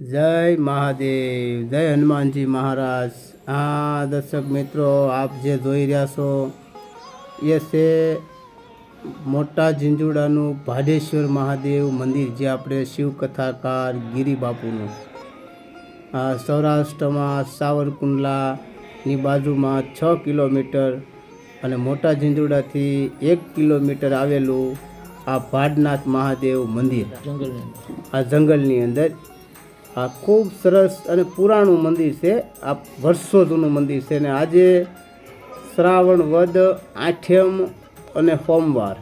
જય મહાદેવ જય હનુમાનજી મહારાજ હા દર્શક મિત્રો આપ જે જોઈ રહ્યા છો એ છે મોટા ઝીંઝુડાનું ભાડેશ્વર મહાદેવ મંદિર, જે આપણે શિવકથાકાર ગિરિબાપુનું. આ સૌરાષ્ટ્રમાં સાવરકુંડલાની બાજુમાં છ કિલોમીટર અને મોટા ઝીંઝુડાથી એક કિલોમીટર આવેલું આ ભાડનાથ મહાદેવ મંદિર. આ જંગલની અંદર આ ખૂબ સરસ અને પુરાણું મંદિર છે. આ વર્ષો જૂનું મંદિર છે ને આજે શ્રાવણ વદ આઠમ અને સોમવાર.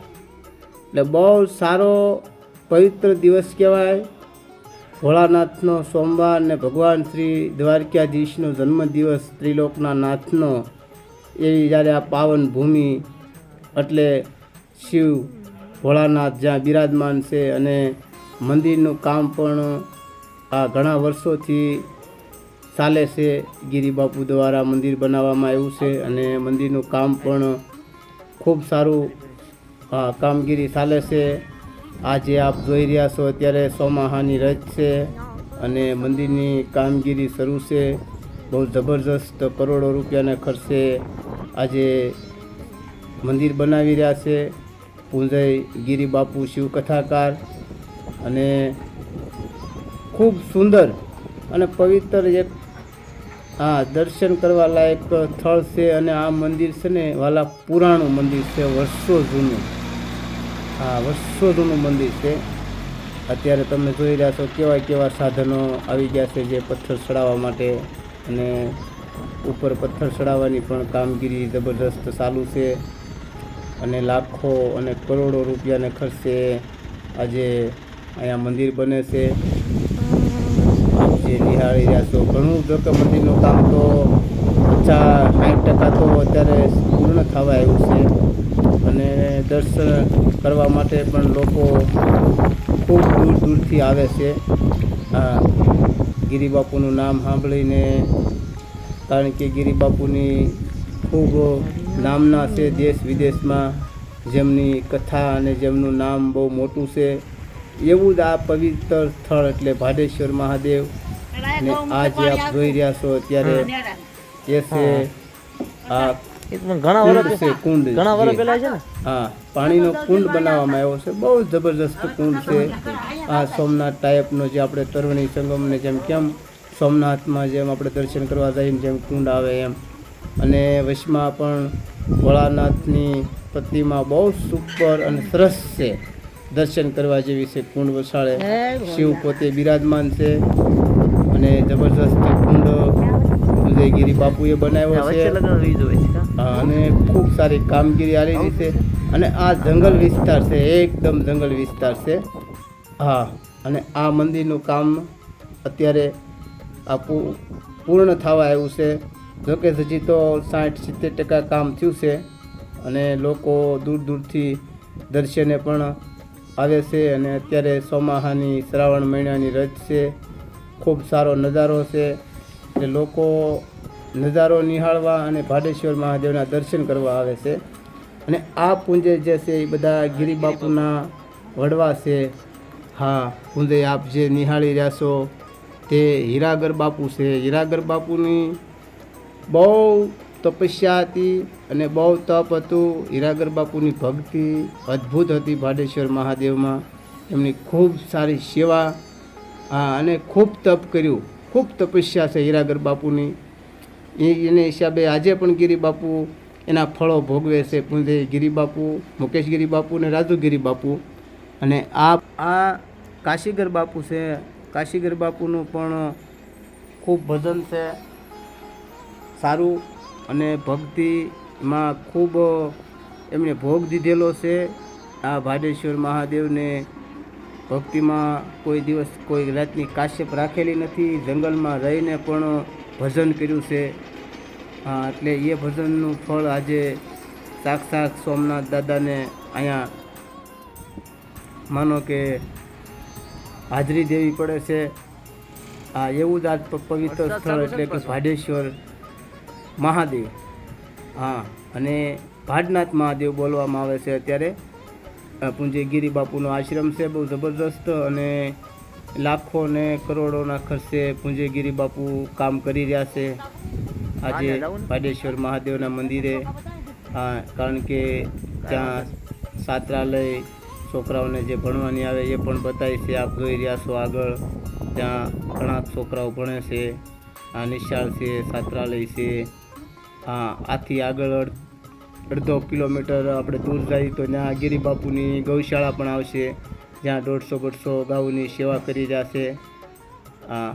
એટલે બહુ સારો પવિત્ર દિવસ કહેવાય. ભોળાનાથનો સોમવાર ને ભગવાન શ્રી દ્વારકાધીશનો જન્મદિવસ ત્રિલોકના નાથનો, એ જ્યારે આ પાવન ભૂમિ એટલે શિવ ભોળાનાથ જ્યાં બિરાજમાન છે અને મંદિરનું કામ પણ આ ઘણા વર્ષોથી ચાલે છે, ગિરિબાપુ દ્વારા મંદિર બનાવવામાં આવ્યું છે અને મંદિરનું કામ પણ ખૂબ સારું કામગીરી ચાલે છે. આજે આપ જોઈ રહ્યા છો, અત્યારે સોમાહાની રજ છે અને મંદિરની કામગીરી શરૂ છે. બહુ જબરજસ્ત કરોડો રૂપિયાના ખર્ચે આજે મંદિર બનાવી રહ્યા છે. પૂંજય ગિરિબાપુ શિવકથાકાર અને ખૂબ સુંદર અને પવિત્ર એક આ દર્શન કરવા લાયક સ્થળ છે અને આ મંદિર છે ને વાલા પુરાણું મંદિર છે, વર્ષો જૂનું. હા વર્ષો જૂનું મંદિર છે. અત્યારે તમે જોઈ રહ્યા છો કેવા કેવા સાધનો આવી ગયા છે જે પથ્થર ચડાવવા માટે અને ઉપર પથ્થર ચડાવવાની પણ કામગીરી જબરદસ્ત ચાલુ છે અને લાખો અને કરોડો રૂપિયાને ખર્ચે આજે અહીંયા મંદિર બને છે. જે નિહાળી રહ્યા છો. ઘણું જો કે મંદિરનું કામ તો ઓછા સાઠ ટકા તો અત્યારે પૂર્ણ થવા આવ્યું છે. અને દર્શન કરવા માટે પણ લોકો ખૂબ દૂર દૂરથી આવે છે. આ ગિરિબાપુનું નામ સાંભળીને કારણ કે ગિરિબાપુની ખૂબ નામના છે દેશ વિદેશમાં. જેમની કથા અને જેમનું નામ બહુ મોટું છે. એવું જ આ પવિત્ર સ્થળ એટલે ભાડેશ્વર મહાદેવ. ને આ જે આપ જોઈ રહ્યા છો અત્યારે એ છે આ ઘણા વર્ષ છે કુંડ. ઘણા વર્ષ પહેલા છે ને? હા પાણીનો કુંડ બનાવવામાં આવ્યો છે બહુ જબરજસ્ત કુંડ છે. આ સોમનાથ ટાઈપનો જે આપણે તરવણી સંગમને જેમ કેમ સોમનાથમાં જેમ આપણે દર્શન કરવા જઈએ જેમ કુંડ આવે એમ. અને વશમાં પણ ભોળાનાથની પ્રતિમા બહુ સુપર અને સરસ છે દર્શન કરવા જેવી છે કુંડ વસાળે. શિવ પોતે બિરાજમાન છે. અને જબરદસ્ત કુંડ ઉદયગીરી બાપુએ બનાવ્યો છે. અને ખૂબ સારી કામગીરી આવી? રહી છે. અને આ જંગલ વિસ્તાર છે એકદમ જંગલ વિસ્તાર છે. હા અને આ મંદિરનું કામ અત્યારે આ પૂર્ણ થવા આવ્યું છે. જોકે હજી તો સાઠ સિત્તેર ટકા કામ થયું છે અને લોકો દૂર દૂરથી દર્શને પણ આવે છે અને અત્યારે સોમાહાની શ્રાવણ મહિનાની રજ છે. ખૂબ સારો નજારો છે એટલે લોકો નજારો નિહાળવા અને ભાડેશ્વર મહાદેવના દર્શન કરવા આવે છે. અને આ પુંજે જે છે એ બધા ગિરિબાપુના વડવા છે. હા, પૂંજે આપ જે નિહાળી રહ્યા છો તે હીરાગર બાપુ છે. હીરાગર બાપુની બહુ તપસ્યા હતી અને બહુ તપ હતું. હીરાગર બાપુની ભક્તિ અદ્ભુત હતી ભાડેશ્વર મહાદેવમાં. એમની ખૂબ સારી સેવા હા, અને ખૂબ તપ કર્યું. ખૂબ તપસ્યા છે હીરાગર બાપુની. એને હિસાબે આજે પણ ગિરી બાપુ એના ફળો ભોગવે છે પુંજે ગિરી બાપુ, મુકેશ ગિરી બાપુ અને રાજુગીરી બાપુ. અને આ આ કાશીગર બાપુ છે. કાશીગર બાપુનું પણ ખૂબ ભજન છે. સારું. અને ભક્તિમાં ખૂબ એમણે ભોગ દીધેલો છે. આ ભાડેશ્વર મહાદેવને ભક્તિમાં કોઈ દિવસ કોઈ રાતની કાશ્યપ રાખેલી નથી જંગલમાં રહીને પણ ભજન કર્યું છે. હા એટલે એ ભજનનું ફળ આજે સાક્ષાત સોમનાથ દાદાને અહીંયા માનો કે હાજરી દેવી પડે છે. આ એવું જ આ પવિત્ર સ્થળ એટલે કે ભાડેશ્વર મહાદેવ. હા અને ભાડનાથ મહાદેવ બોલવામાં આવે છે અત્યારે. અ, પૂંજે બાપુનો આશ્રમ છે બહુ જબરદસ્ત અને લાખો ને કરોડોના ખર્ચે પૂંજે બાપુ કામ કરી રહ્યા છે. આજે પાડેશ્વર મહાદેવના મંદિરે. હા કારણ કે ત્યાં છાત્રાલય છોકરાઓને જે ભણવાની આવે એ પણ બતાવી છે. આપ જોઈ રહ્યા છો આગળ ત્યાં ઘણા છોકરાઓ ભણે છે. આ નિશાળ છે છાત્રાલય છે. હા આથી આગળ અડધો કિલોમીટર આપણે દૂર જઈએ તો ત્યાં ગિરિબાપુની ગૌશાળા પણ આવશે. જ્યાં દોઢસો બસો ગાઉની સેવા કરી જશે. હા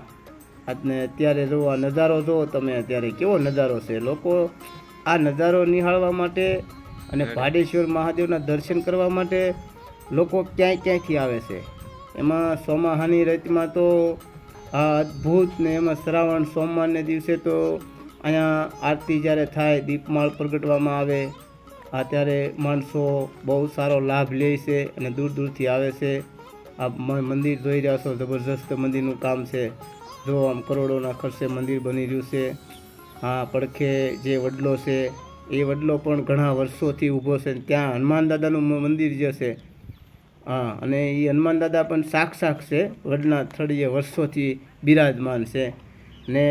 આજને અત્યારે જો આ નજારો જુઓ તમે અત્યારે કેવો નજારો છે? લોકો આ નજારો નિહાળવા માટે અને ભાડેશ્વર મહાદેવના દર્શન કરવા માટે લોકો ક્યાંય ક્યાંયથી આવે છે? એમાં સોમાહાની રતમાં તો આ અદ્ભુત ને એમાં શ્રાવણ સોમવારને દિવસે તો અહીંયા આરતી જ્યારે થાય, દીપમાળ પ્રગટવામાં આવે આ ત્યારે માણસો બહુ સારો લાભ લે છે અને દૂર દૂરથી આવે છે. આ મંદિર જોઈ રહ્યા છો, જબરજસ્ત મંદિરનું કામ છે. જો આમ કરોડોના ખર્ચે મંદિર બની રહ્યું છે. હા, પડખે જે વડલો છે, એ વડલો પણ ઘણા વર્ષોથી ઊભો છે ત્યાં હનુમાન દાદાનું મંદિર જે છે, હા, અને એ હનુમાન દાદા પણ સાક્ષાત છે, વડના થળીએ વર્ષોથી બિરાજમાન છે. ને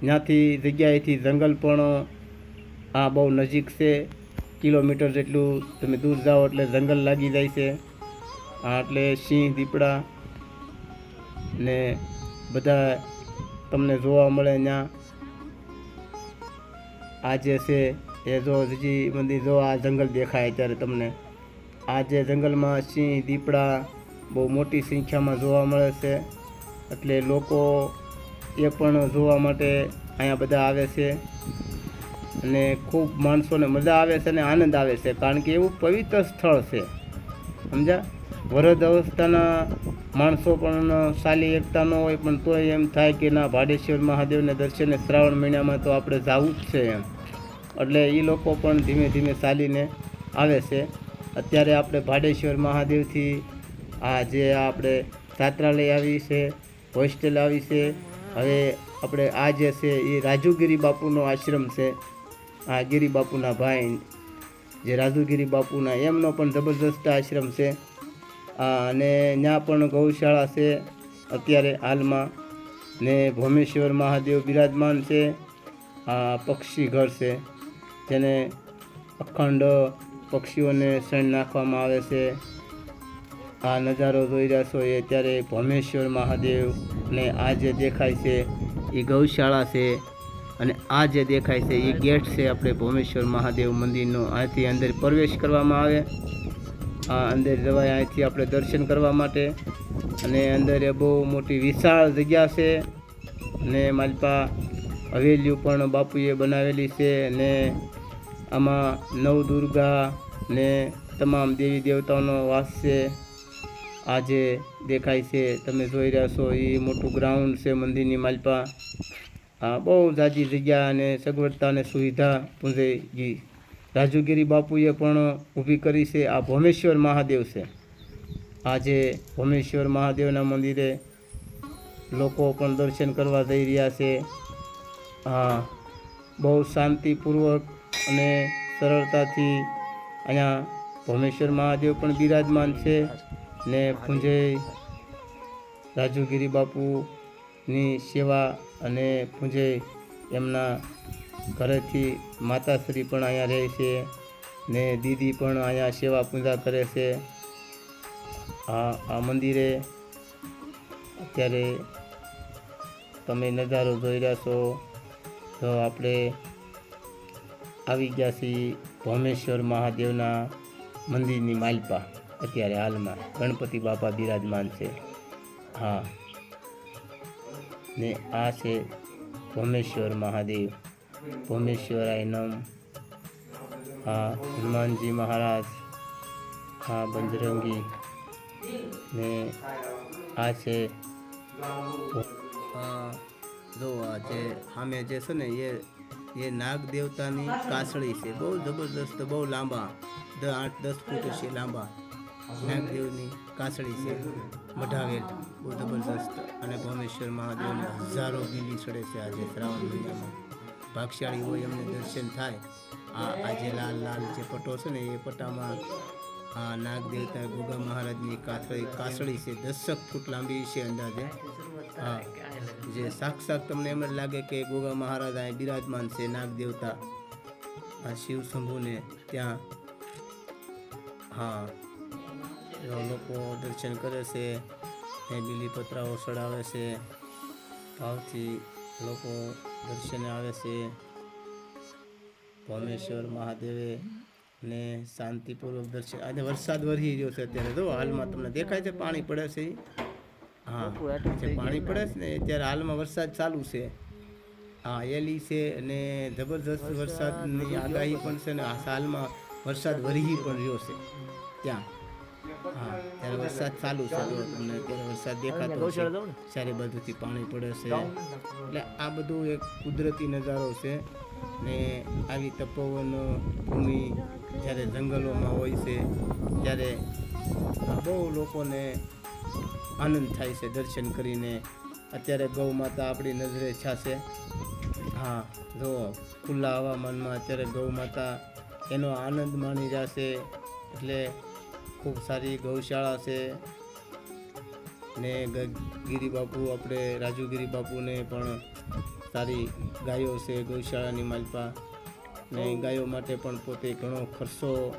ત્યાંથી જગ્યાએથી જંગલ પણ, આ બહુ નજીક છે. કિલોમીટર જેટલું તમે દૂર જાઓ એટલે જંગલ લાગી જાય છે. આ એટલે સિંહ, દીપડા ને બધા તમને જોવા મળે ત્યાં આ જે છે એ જો હજી મંદિર જો આ જંગલ દેખાય ત્યારે તમને. આ જે જંગલમાં સિંહ, દીપડા બહુ મોટી સંખ્યામાં જોવા મળે છે. એટલે લોકો એ પણ જોવા માટે અહીંયા બધા આવે છે. અને ખૂબ માણસોને મજા આવે છે અને આનંદ આવે છે. કારણ કે એવું પવિત્ર સ્થળ છે. સમજ્યા? વરદ અવસ્થાના માણસો પણ સાલી એકતા ન હોય પણ તોય એમ થાય કે ના, ભાડેશ્વર મહાદેવને દર્શને શ્રાવણ મહિનામાં તો આપણે જવું જ છે એમ. એટલે એ લોકો પણ ધીમે ધીમે ચાલીને આવે છે. અત્યારે આપણે ભાડેશ્વર મહાદેવથી આ જે આપણે છાત્રાલય આવી છે, હોસ્ટેલ આવી છે હવે આપણે આ જે છે એ રાજુગીરી બાપુનો આશ્રમ છે. આ ગિરી બાપુના ભાઈ, જે રાજુગીરી બાપુના, એમનો પણ જબરદસ્ત આશ્રમ છે. અને ત્યાં પણ ગૌશાળા છે અત્યારે હાલમાં. ને ભોમેશ્વર મહાદેવ બિરાજમાન છે. આ પક્ષી ઘર છે, જેને અખંડ પક્ષીઓને શણ નાખવામાં આવે છે. આ નજારો જોઈ રહ્યા છો એ અત્યારે ભોમેશ્વર મહાદેવ ને આ જે દેખાય છે એ ગૌશાળા છે, અને આ જે દેખાય છે એ ગેટ છે આપણે ભોમેશ્વર મહાદેવ મંદિરનો. અહીંથી અંદર પ્રવેશ કરવામાં આવે. આ અંદર જવાય અહીંથી આપણે દર્શન કરવા માટે. અને અંદર એ બહુ મોટી વિશાળ જગ્યા છે. ને માલપા હવેલીઓ પણ બાપુએ બનાવેલી છે. ને આમાં નવદુર્ગા ને તમામ દેવી દેવતાઓનો વાસ છે. આ જે દેખાય છે, તમે જોઈ રહ્યા છો, એ મોટું ગ્રાઉન્ડ છે મંદિરની માલપા. આ બહુ જાજી જગ્યા અને સગવડતા અને સુવિધા પૂંજેગી રાજુગીરી બાપુએ પણ ઊભી કરી છે, આ ભોમેશ્વર મહાદેવ છે. આજે ભોમેશ્વર મહાદેવના મંદિરે લોકો પણ દર્શન કરવા જઈ રહ્યા છે. હા, બહુ શાંતિપૂર્વક અને સરળતાથી અહીંયા ભોમેશ્વર મહાદેવ પણ બિરાજમાન છે. ને પૂંજે રાજુગીરી બાપુની સેવા અને પૂંજે એમના ઘરેથી માતાશ્રી પણ અહીંયા રહે છે ને દીદી પણ અહીંયા સેવા પૂજા કરે છે. આ આ મંદિરે અત્યારે તમે નજારો જોઈ રહ્યા છો. તો આપણે આવી ગયા છીએ ભોમેશ્વર મહાદેવના મંદિરની માલપા. અત્યારે હાલમાં ગણપતિ બાપા બિરાજમાન છે. હા. ને આ છે ભોમેશ્વર મહાદેવ. ભોમેશ્વરાય નમ. હા, હનુમાનજી મહારાજ. હા, બંજરંગી. ને આ છે જો આ જે સામે જે છે ને એ એ નાગ દેવતાની કાસળી છે. બહુ જબરદસ્ત, બહુ લાંબા આઠ દસ ફૂટ છે લાંબા. નાગદેવની કાસળી છે. મઢાવેલ બહુ જબરદસ્ત અને ભોમેશ્વર મહાદેવને હજારો ગીલી ચડે છે આજે શ્રાવણ મહિનામાં. ભાગશાળી હોય એમને દર્શન થાય. આ આજે લાલ લાલ જે પટો છે ને એ પટ્ટામાં આ નાગ દેવતા ગોગા મહારાજની કાસળી કાસળી છે. દસક ફૂટ લાંબી છે અંદાજે. હા, જે સાક્ષાત તમને એમ જ લાગે કે ગોગા મહારાજ અહીં બિરાજમાન છે નાગ દેવતા આ શિવ શંભુને ત્યાં, હા લોકો દર્શન કરે છે ને બીલીપત્રાઓ ચડાવે છે. ભાવથી લોકો દર્શને આવે છે. ભોમેશ્વર મહાદેવે ને શાંતિપૂર્વક દર્શન. આજે વરસાદ વરસી રહ્યો છે અત્યારે. જો હાલમાં તમને દેખાય છે પાણી પડે છે. હા પાણી પડે છે ને અત્યારે હાલમાં વરસાદ ચાલુ છે. હા એલી છે અને જબરજસ્ત વરસાદની આગાહી પણ છે ને હાલમાં વરસાદ વરહી પણ રહ્યો છે. ત્યાં. હા ત્યારે વરસાદ ચાલુ છે. જો તમને અત્યારે વરસાદ દેખાતો છે? ચારે બાજુથી પાણી પડે છે. એટલે આ બધું એક કુદરતી નજારો છે. ને આવી તપોવન ભૂમિ જ્યારે જંગલોમાં હોય છે ત્યારે બહુ લોકોને આનંદ થાય છે દર્શન કરીને. અત્યારે ગૌ માતા આપણી નજરે છાશે. હા જો ખુલ્લા હવામાનમાં અત્યારે ગૌ માતા એનો આનંદ માણી જશે એટલે ખૂબ સારી ગૌશાળા છે. ને ગ- બાપુ આપણે રાજુગીરી બાપુને પણ સારી ગાયો છે ગૌશાળાની માલપા. ને ગાયો માટે પણ પોતે ઘણો ખર્ચો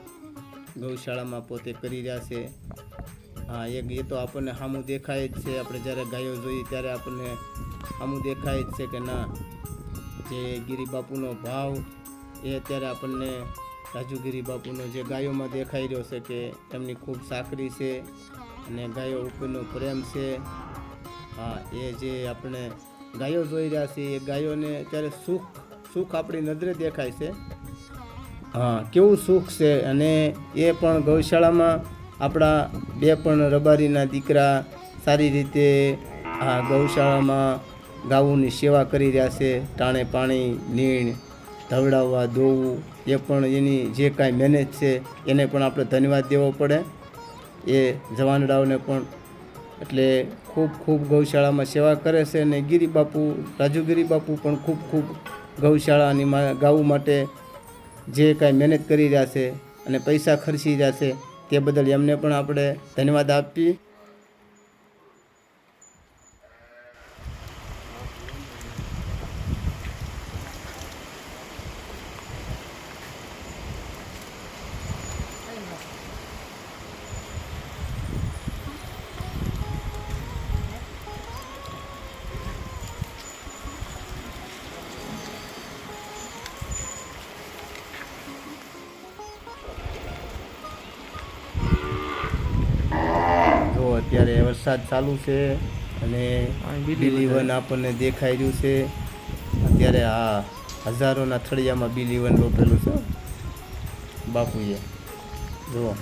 ગૌશાળામાં પોતે કરી રહ્યા છે. હા એક એ તો આપણને સામું દેખાય જ છે. આપણે જ્યારે ગાયો જોઈએ ત્યારે આપણને સામું દેખાય જ છે કે ના. જે ગિરી બાપુનો ભાવ એ અત્યારે આપણને રાજુગીરી બાપુનો જે ગાયોમાં દેખાઈ રહ્યો છે કે એમની ખૂબ સાકરી છે અને ગાયો ઉપરનો પ્રેમ છે. હા, એ જે આપણે ગાયો જોઈ રહ્યા છીએ, એ ગાયોને અત્યારે સુખ સુખ આપણી નજરે દેખાય છે. હા, કેવું સુખ છે અને એ પણ ગૌશાળામાં આપણા બે પણ રબારીના દીકરા સારી રીતે આ ગૌશાળામાં ગાઉની સેવા કરી રહ્યા છે. ટાણે પાણી, નીણ ધવડાવવા દોવું એ પણ એની જે કાંઈ મહેનત છે, એને પણ આપણે ધન્યવાદ દેવો પડે. એ જવાનડાઓને પણ. એટલે ખૂબ ખૂબ ગૌશાળામાં સેવા કરે છે અને ગિરી બાપુ રાજુગીરી બાપુ પણ ખૂબ ખૂબ ગૌશાળાની ગાવું માટે જે કાંઈ મહેનત કરી રહ્યા છે અને પૈસા ખર્ચી રહ્યા છે, તે બદલ એમને પણ આપણે ધન્યવાદ આપીએ. અત્યારે વરસાદ ચાલુ છે અને બીલી વન આપણને દેખાઈ રહ્યું છે. અત્યારે આ હજારોના થળિયામાં બીલી વન રોપેલું છે. બાપુએ. જુઓ.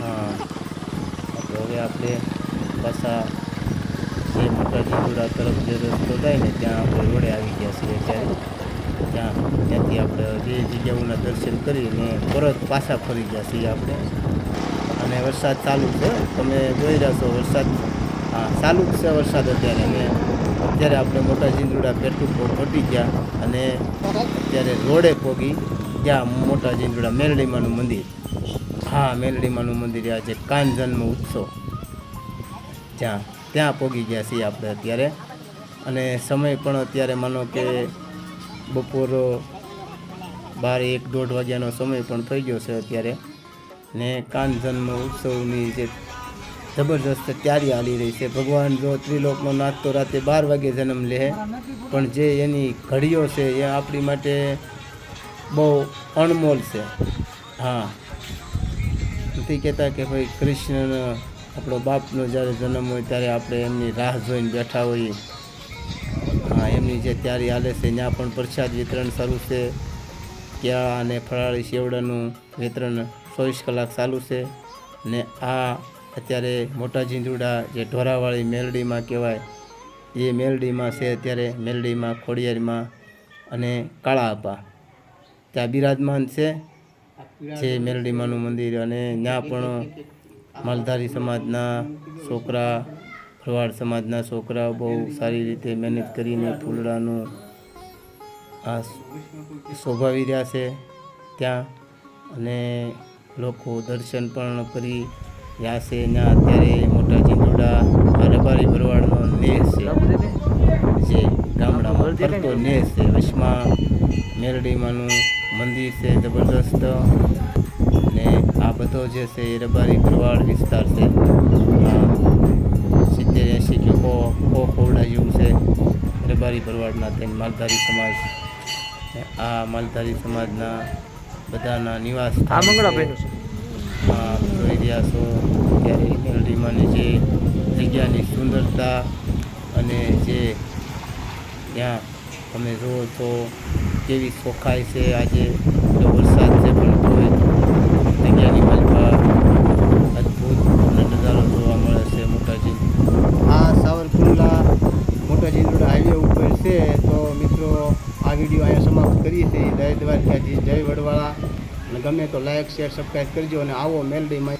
હા. હવે આપણે પાછા જે મોટા તરફ જે રસ્તો થાય ને ત્યાં આપણે રોડે આવી ગયા છીએ અત્યારે. ત્યાં ત્યાંથી આપણે જે જગ્યાઓના દર્શન કરીને પરત પાછા ફરી ગયા છીએ આપણે. અને વરસાદ ચાલુ છે. તમે જોઈ રહ્યા છો વરસાદ. હા, ચાલુ જ છે વરસાદ અત્યારે. અને અત્યારે આપણે મોટા જીંદુડા પેટ્રોલ પંપ ઘટી ગયા અને અત્યારે રોડે પોગી ત્યાં મોટા જીંદુડા મેલડીમાનું મંદિર. હા મેલડીમાનું મંદિર આજે કાન જન્મ ઉત્સવ. જ્યાં, ત્યાં પોગી ગયા છીએ આપણે અત્યારે. અને સમય પણ અત્યારે માનો કે બપોર બાર એક દોઢ વાગ્યાનો સમય પણ થઈ ગયો છે અત્યારે. ને કાન જન્મ ઉત્સવની જે જબરદસ્ત તૈયારી હાલી રહી છે. ભગવાન જો ત્રિલોકનો નાથ તો રાતે બાર વાગે જન્મ લે, પણ જે એની ઘડીઓ છે એ આપણી માટે બહુ અણમોલ છે. હા. નથી કહેતા કે ભાઈ કૃષ્ણનો આપણો બાપનો જ્યારે જન્મ હોય ત્યારે આપણે એમની રાહ જોઈને બેઠા હોઈએ. હા, એમની જે તૈયારી હાલે છે, ત્યાં પણ પ્રસાદ વિતરણ શરૂ છે. કેળા અને ફરાળી સેવડાનું વિતરણ ચોવીસ કલાક ચાલુ છે ને આ અત્યારે મોટા ઝીંઝુડા જે ઢોરાવાળી મેલડીમાં કહેવાય, એ મેલડીમાં છે અત્યારે મેલડીમાં, ખોડિયારમાં અને કાળા આપા. ત્યાં બિરાજમાન છે જે મેલડીમાનું મંદિર અને ત્યાં પણ માલધારી સમાજના છોકરા, ભરવાડ સમાજના છોકરાઓ બહુ સારી રીતે મહેનત કરીને ફૂલડાનું આ શોભાવી રહ્યા છે ત્યાં અને લોકો દર્શન પણ કરી રહ્યા છે ત્યાં અત્યારે મોટા ચિંદોડા રબારી ભરવાડનો નેસ છે. જે ગામડામાં ફરતો નેસ છે. વચમાં મેરડીમાંનું મંદિર છે જબરદસ્ત. ને આ બધો જે છે એ રબારી ભરવાડ વિસ્તાર છે. સિત્તેર એંશી કે સો સો ખોવડા જેવું છે. રબારી ભરવાડના તેમ માલધારી સમાજ. આ માલધારી સમાજના બધાના નિવાસ આ સ્થાન છે. છો ત્યારે મેલડીમાંની જે જગ્યાની સુંદરતા અને જે ત્યાં તમે જુઓ છો કેવી ચોખાઈ છે આજે વરસાદ છે પણ તોય જગ્યાની ગમે તો લાઈક શેર સબસ્ક્રાઈબ કરજો અને આવો મેલડીમાં